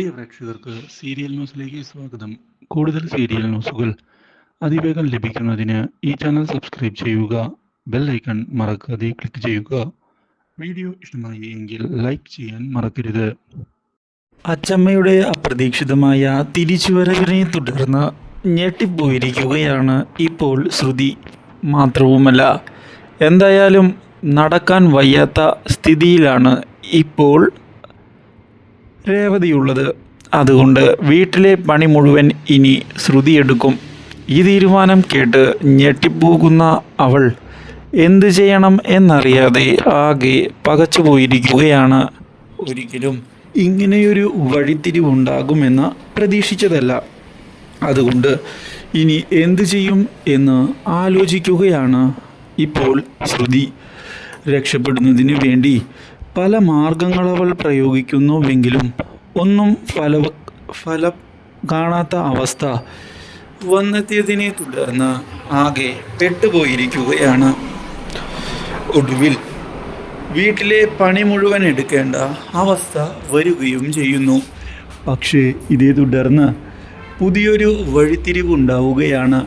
പ്രിയ പ്രേക്ഷകർക്ക് സീരിയൽ ന്യൂസിലേക്ക് സ്വാഗതം. കൂടുതൽ സീരിയൽ ന്യൂസുകൾ അതിവേഗം ലഭിക്കുന്നതിന് ഈ ചാനൽ സബ്സ്ക്രൈബ് ചെയ്യുക ബെൽ ഐക്കൺ മറക്കാതെ ക്ലിക്ക് ചെയ്യുക. വീഡിയോ ഇഷ്ടമായി എങ്കിൽ ലൈക്ക് ചെയ്യാൻ മറക്കരുത്. അച്ചമ്മയുടെ അപ്രതീക്ഷിതമായ തിരിച്ചുവരവിനെ തുടർന്ന് ഞെട്ടിപ്പോയിരിക്കുകയാണ് ഇപ്പോൾ ശ്രുതി. മാത്രവുമല്ല എന്തായാലും നടക്കാൻ വയ്യാത്ത സ്ഥിതിയിലാണ് ഇപ്പോൾ രേവതിയുള്ളത്. അതുകൊണ്ട് വീട്ടിലെ പണി മുഴുവൻ ഇനി ശ്രുതിയെടുക്കും. ഈ തീരുമാനം കേട്ട് ഞെട്ടിപ്പോകുന്ന അവൾ എന്തു ചെയ്യണം എന്നറിയാതെ ആകെ പകച്ചു പോയിരിക്കുകയാണ് ഒരിക്കലും ഇങ്ങനെയൊരു വഴിത്തിരിവുണ്ടാകുമെന്ന് പ്രതീക്ഷിച്ചതല്ല. അതുകൊണ്ട് ഇനി എന്തു ചെയ്യും എന്ന് ആലോചിക്കുകയാണ് ഇപ്പോൾ ശ്രുതി. രക്ഷപ്പെടുന്നതിന് വേണ്ടി പല മാർഗങ്ങൾ അവൾ പ്രയോഗിക്കുന്നുവെങ്കിലും ഒന്നും ഫല ഫലം കാണാത്ത അവസ്ഥ വന്നെത്തിയതിനെ തുടർന്ന് ആകെ പെട്ടുപോയിരിക്കുകയാണ്. ഒടുവിൽ വീട്ടിലെ പണി മുഴുവൻ എടുക്കേണ്ട അവസ്ഥ വരികയും ചെയ്യുന്നു. പക്ഷേ ഇതേ തുടർന്ന് പുതിയൊരു വഴിത്തിരിവുണ്ടാവുകയാണ്.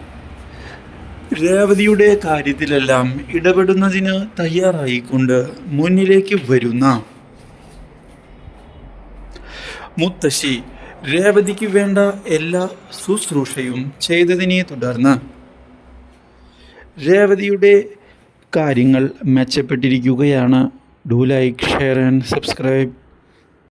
രേവതിയുടെ കാര്യത്തിലെല്ലാം ഇടപെടുന്നതിന് തയ്യാറായിക്കൊണ്ട് മുന്നിലേക്ക് വരുന്ന മുത്തശ്ശി രേവതിക്ക് വേണ്ട എല്ലാ ശുശ്രൂഷയും ചെയ്തതിനെ തുടർന്ന് രേവതിയുടെ കാര്യങ്ങൾ മെച്ചപ്പെട്ടിരിക്കുകയാണ്. Do like share and subscribe